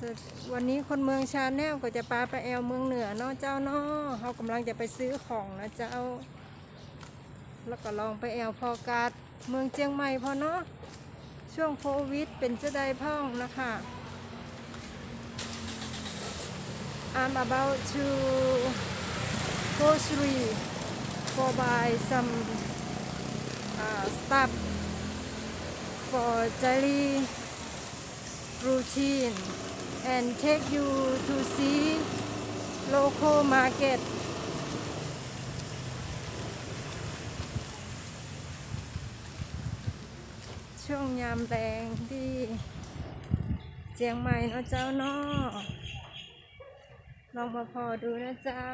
สวัสดีวันนี้คนเมืองชาแนลก็จะปาไปแอลเมืองเหนือเนาะเจ้าเนาะเขากำลังจะไปซื้อของนะเจ้า แล้วก็ลองไปแอลพอกาดเมืองเจียงใหม่พอเนาะช่วงโควิดเป็นจะได้พ่องนะคะ I'm about to grocery for buy some uh, stuff for daily routine and take you to see local market ช่วงยามแรงที่เจียงใหม่เนาะเจ้าเนาะลองมาพอดูนะเจ้า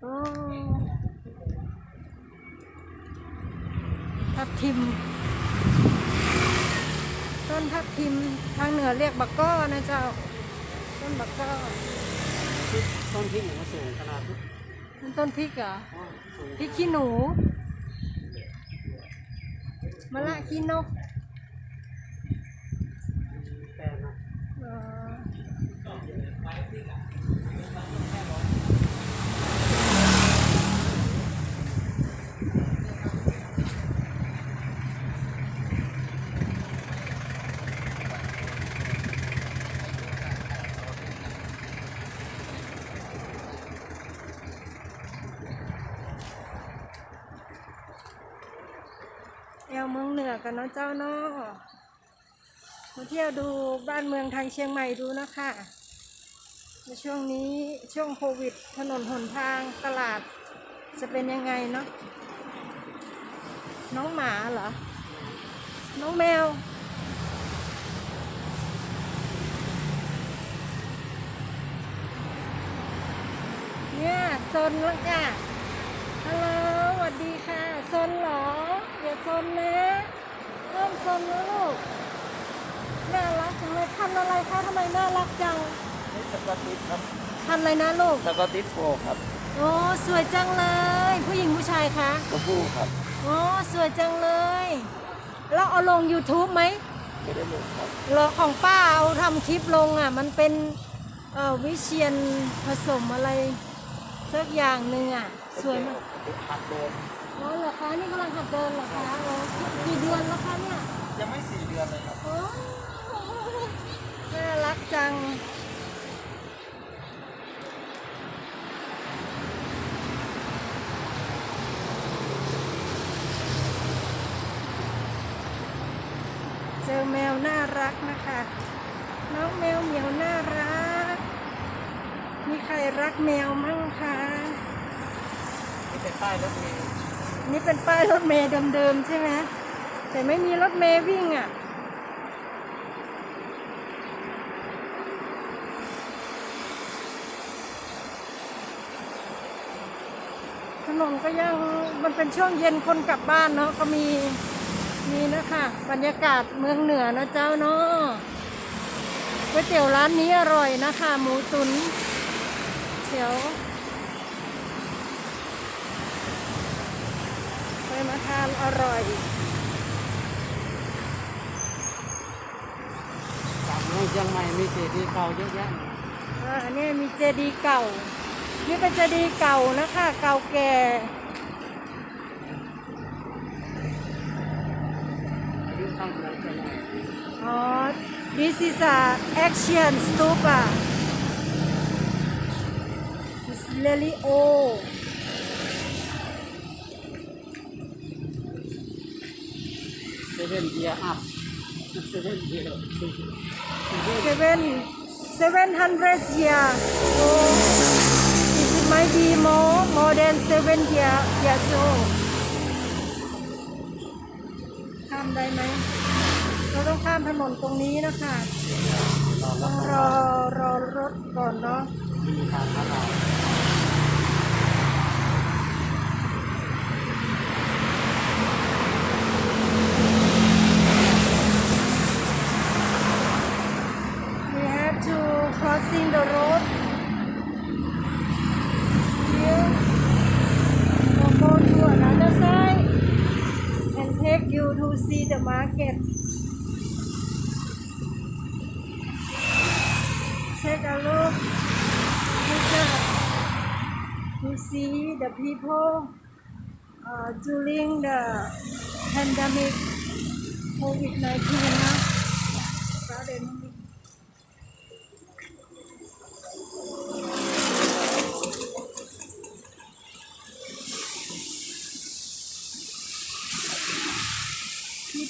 ทับทิม ต้นทับทิม ทางเหนือเรียกบักก้อนะเจ้า ต้นบักก้อต้นพริกหนูสูงขนาดนี้มันต้นพริกเหรออ๋อสูงพริกขี้หนูมะละขี้นกแต่นะ เอ่อแอวเมืองเหนือกันเนาะเจ้าเนาะมาเที่ยวดูบ้านเมืองทางเชียงใหม่ดูนะคะในช่วงนี้ช่วงโควิด ถนนหนทางตลาดจะเป็นยังไงเนาะน้องหมาเหรอ น้องแมว เนี่ยโซนแล้วค่ะ ฮัลโหลสวัสดีค่ะซนเหรออย่าซนนะเริ่มซนแล้วลูก น่ารักจังเลยพันธุ์อะไรคะทำไมน่ารักจังนี่สกอตติสครับพันธุ์อะไรนะลูก สกอตติสโฟครับโอ้สวยจังเลย ผู้หญิงผู้ชายคะตัวผู้ครับโอ้สวยจังเลย แล้วเอาลง YouTube ไหมไม่ได้เลยครับเหรอของป้าเอาทำคลิปลงอะ มันเป็นเอ่อวิเชียนผสมอะไรสักอย่างหนึ่งอะ สวยมากหัดเดินอ๋อเหรอคะนี่กำลังหัดเดินเหรอคะโอ้กี่เดือนแล้วคะเนี่ยยังไม่สี่เดือนเลยครับโอ้น่ารักจังเจอแมวน่ารักนะคะ น้องแมวเหมียวน่ารัก มีใครรักแมวมั่งคะ นี่เป็นป้ายรถเมล์นี่เป็นป้ายรถเมย์เดิมๆใช่ไหมแต่ไม่มีรถเมย์วิ่งอะถนนก็ยังมันเป็นช่วงเย็นคนกลับบ้านเนาะก็มีมีนะคะบรรยากาศเมืองเหนือนะเจ้าเนาะก๋วยเตี๋ยวร้านนี้อร่อยนะคะ หมูตุนเดี๋ยว ไปมาทานอร่อยตามเมืองเชียงใหม่มีเศรษฐีเก่าเยอะแยะอ่าอันนี้มีเจดีย์เก่า นี่เป็นเจดีย์เก่านะคะ เก่าแก่อายุตั้งแต่เชียงใหม่อ๋อ this is a action stupa it's really old เซเว่นเบียร์อัพเซเว่นเบียร์ seven seven hundred year oh it might be more more than seven year years old ข้ามได้ไหมเราต้องข้ามถนนตรงนี้นะคะต้องรอรอรถก่อนเนาะ the road here or go to another side and take you to see the market take a look to see the people uh, during the pandemic COVID-19 นะ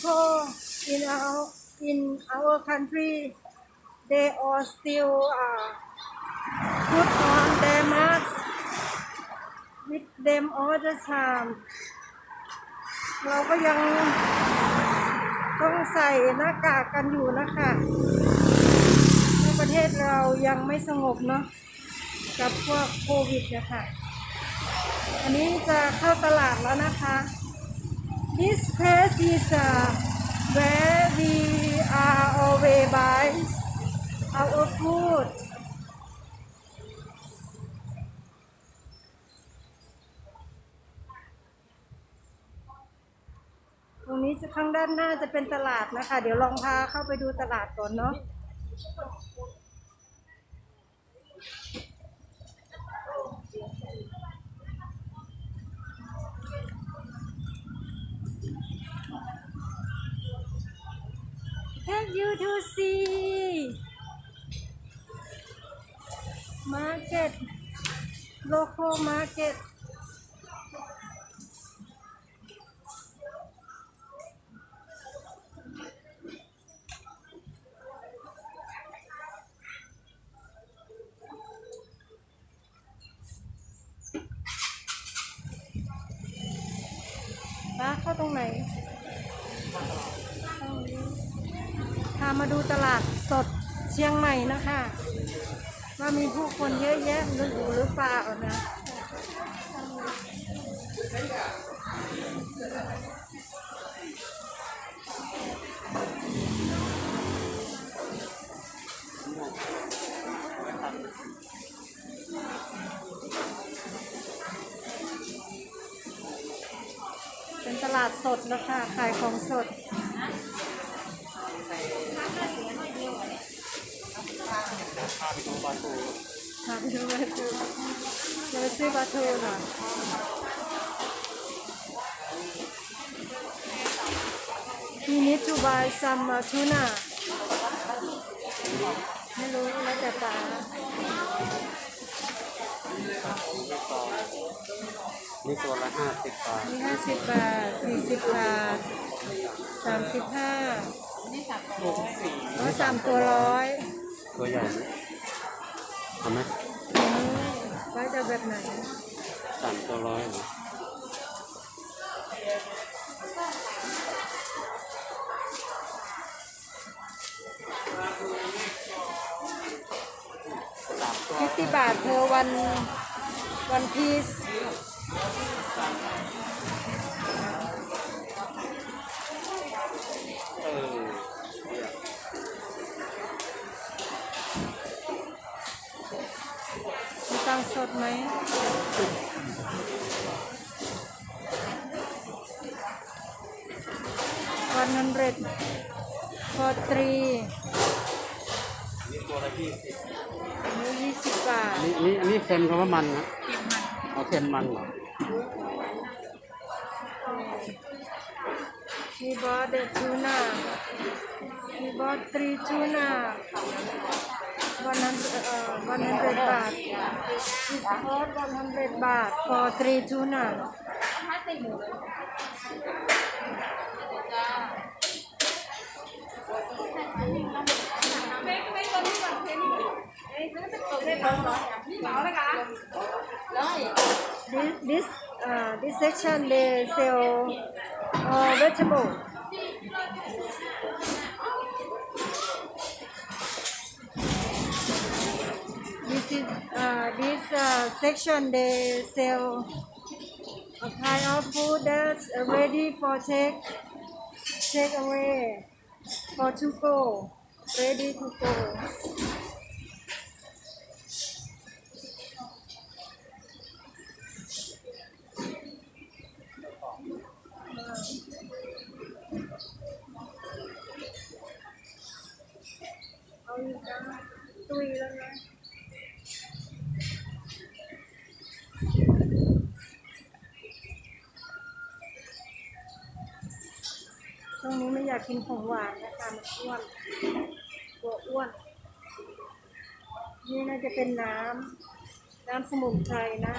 people in our in our country they all still uh, put on their masks with them all the time เราก็ยังต้องใส่หน้ากากกันอยู่นะคะในประเทศเรายังไม่สงบเนาะกับพวกโควิดนะคะ อันนี้จะเข้าตลาดแล้วนะคะ This place is uh, where we are always buy our food. ตรงนี้จะข้างด้านหน้าจะเป็นตลาดนะคะ เดี๋ยวลองพาเข้าไปดูตลาดก่อนเนาะ you to see market local market ป้าเข้าตรงไหนามาดูตลาดสดเชียงใหม่นะคะ ว่ามีผู้คนเยอะแยะหรือหรือเปล่านะเป็นตลาดสดนะคะขายของสด หาไปดูมาดูจะไปซื้อปลาทูหน่อยมีนิด to buy some uh, tuna ไม่รู้แล้วแต่ปลานี่ตัวละห้าสิบบาทมีห้าสิบบาทสี่สิบบาทสามสิบห้าตัวสี่อ๋อสามตัวร้อย ตัวใหญ่ไหมเอาไหมอืม ไว้จะแบบไหนสามตัวร้อยเหรอสามตัวฟิฟตี้บาทเพอวันวันพีซ ไหมวันนันเร็ดพอตรีนี่อันนี้ยี่สิบบาทนี่นี่อันนี้เค็มก็ว่ามันนะเอาเค็มมันเหรอมีบอสเดทูน่ามีบอสตรีทูน่า 100, uh, 100 baht. It's worth 100 baht for three tuna. This, uh, this, uh, this section they sell uh, vegetables. uh, section they sell a kind of food that's ready for take take away for to go ready to go Three. อยากกินของหวานนะคะมันอ้วนกลัวอ้วน นี่น่าจะเป็นน้ำน้ำสมุนไพรนะ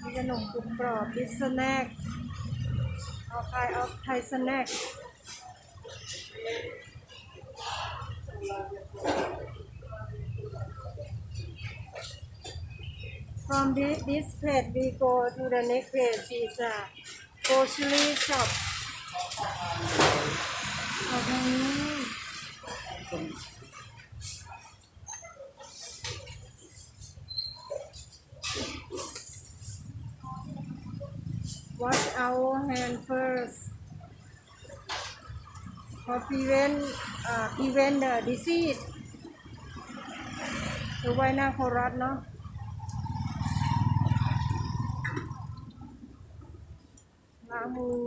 มีขนมกรุบกรอบดิสแน็คเอาไทยเอาไทยสแน็ค From this, this plate we go to the next place is a grocery shop เอาทางนี้ Wash our hand first for prevent uh, prevent the disease หรือไว้หน้าโครัสเนาะ มือ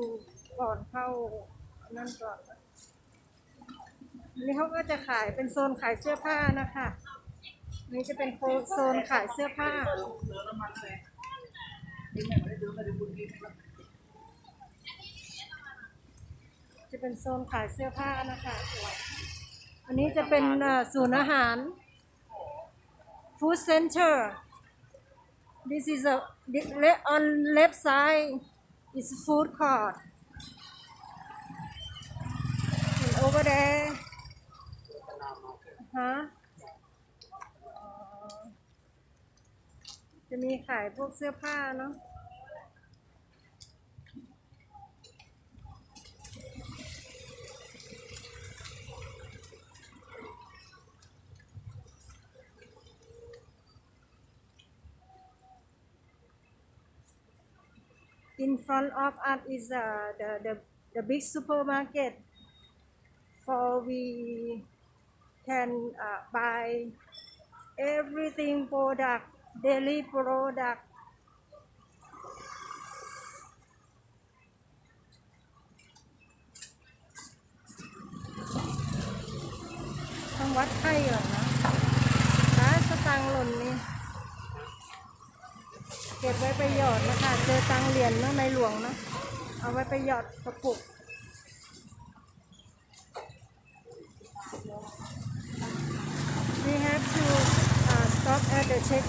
ก่อนเข้านั่นก่อนนะนี่เขาก็จะขายเป็นโซนขายเสื้อผ้านะคะ นี่จะเป็นโซนขายเสื้อผ้า จะเป็นโซนขายเสื้อผ้านะคะ อันนี้จะเป็นศูนย์อาหาร food center this is a on left side is a food court and over there huh? จะมีขายพวกเสื้อผ้าเนาะ in front of us is uh, the, the the big supermarket. For we can uh, buy everything product daily product ก็บไว้ไปหยอดนะคะ เจอตังเหรียญเนาะในหลวงเนาะเอาไว้ไปหยอดกระปุก We have to uh, stop at the check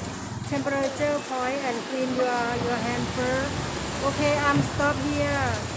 temperature point and clean your your hand first. Okay, I'm stop here.